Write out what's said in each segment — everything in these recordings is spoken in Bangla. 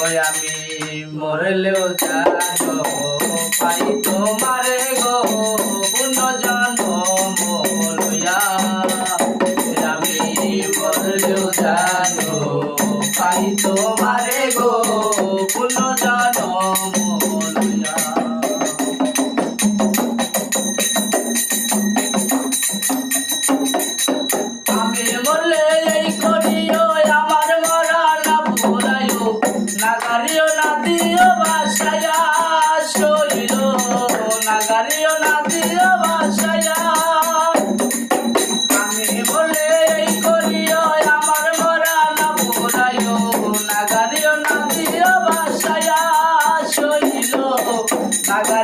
ওই আমি মরলেও জানো পাই তোমারে গো পুনর্জন্ম লইয়া আমি মরলেও জানো পাই তোমারে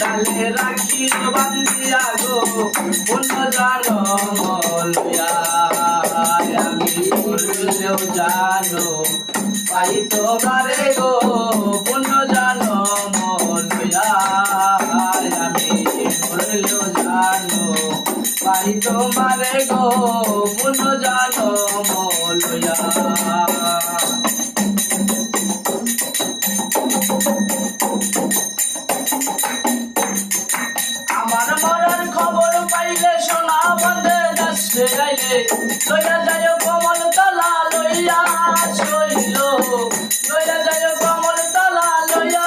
ডালে রাখি বান্দিয়া গো পুণ্য জানো মলিয়া। আমি করলেও জানো, পাই তোমারে গো পুণ্য জানো মলিয়া। আমি করলেও জানো, পাই তোমারে গো পুণ্য জানো বন্ধে যাচ্ছে গাইলে যায় কমল তলা, লইয়া শৈল লইয়া যায় কমল তলা, লইয়া।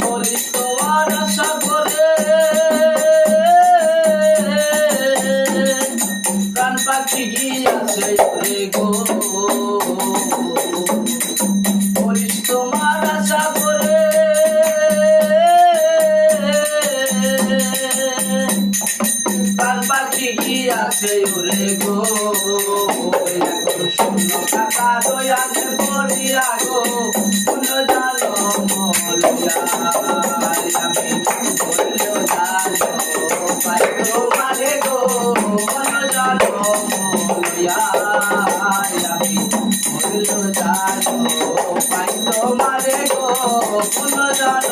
মরি তোমার আশা করে। প্রাণ আছে ওরে গো। এখন শূন্য কাটা দয়াতে পড়িয়া গো শূন্য জাল মলিয়া গো শূন্য জাল